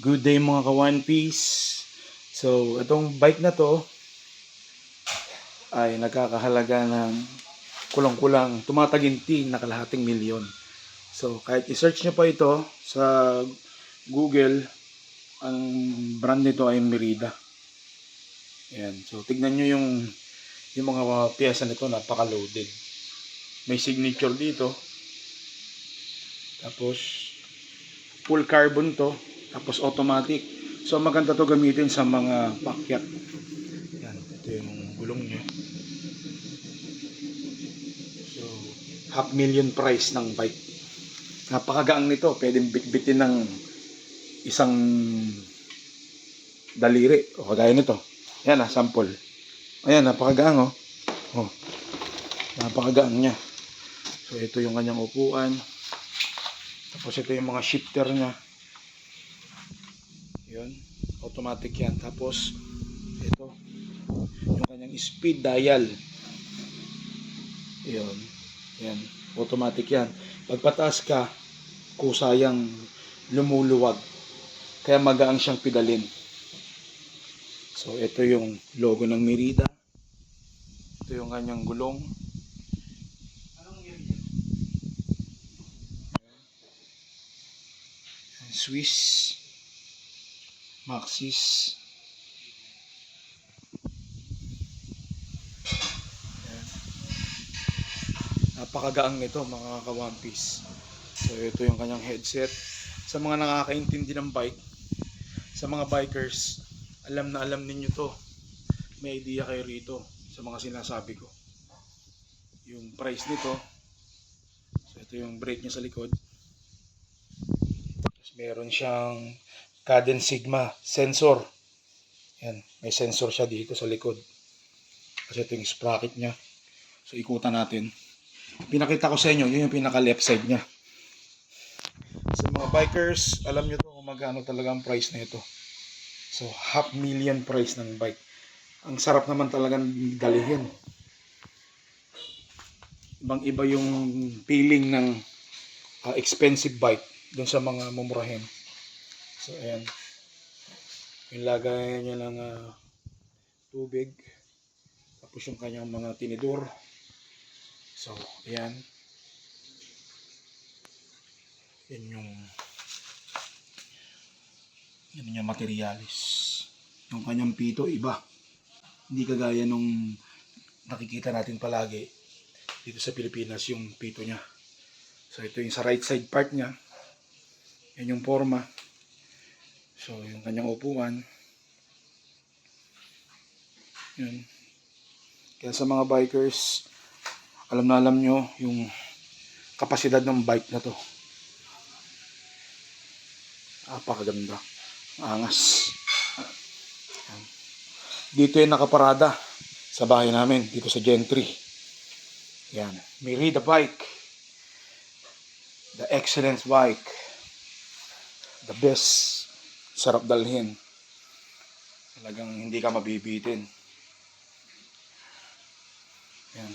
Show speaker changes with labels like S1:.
S1: Good day mga ka One Piece. So, itong bike na to ay nagkakahalaga ng kulang-kulang tumataginting na kalahating milyon. So, kahit i-search nyo pa ito sa Google, ang brand nito ay Merida. Ayan. So, tignan nyo yung yung mga pyesa nito, napaka-loaded. May signature dito. Tapos, full carbon to. Tapos automatic. So maganda to gamitin sa mga pakyat. Yan, ito yung gulong niya. So, half million price ng bike. Napakagaang nito. Pwedeng bitbitin ng isang daliri. O kagaya nito. Yan ah, sample. Ayan, napakagaang oh. Oh. Napakagaang niya. So ito yung kanyang upuan. Tapos ito yung mga shifter niya. Yun. Automatic yan. Tapos, ito. Yung kanyang speed dial. Yun. Yan. Automatic yan. Pagpataas ka, kusayang lumuluwag. Kaya magaang siyang pedalin. So, ito yung logo ng Merida. Ito yung kanyang gulong. Swiss. Maxis. Napakagaang nito mga ka One Piece. So ito yung kanyang headset. Sa mga nakakaintindi ng bike, sa mga bikers, alam na alam ninyo to. May idea kayo rito sa mga sinasabi ko. Yung price nito. So ito yung brake niya sa likod. Meron siyang Caden Sigma sensor. Yan, may sensor siya dito sa likod. Kasi ito yung sprocket niya. So ikutan natin. Pinakita ko sa inyo, yun yung pinaka left side niya. Sa mga bikers, alam nyo to kung magkano talaga ang price na ito. So half million price ng bike. Ang sarap naman talagang dalihin. Ibang iba yung feeling ng uh, expensive bike dun sa mga mumurahin. So, ayan. Yung lagay niya ng ah, tubig. Tapos yung kanyang mga tinidor. So, ayan. Yan yung yan yung materialis. Yung kanyang pito, iba. Hindi kagaya nung nakikita natin palagi dito sa Pilipinas yung pito niya. So, ito yung sa right side part niya. Yan yung forma. So, yung kanyang upuan. Yun. Kaya sa mga bikers, alam na alam nyo yung kapasidad ng bike na to. Napakaganda. Angas. Dito yung nakaparada sa bahay namin, dito sa Gentry. Yan. Merida bike. The excellence bike. The best sarap dalhin. Talagang hindi ka mabibitin. Yan.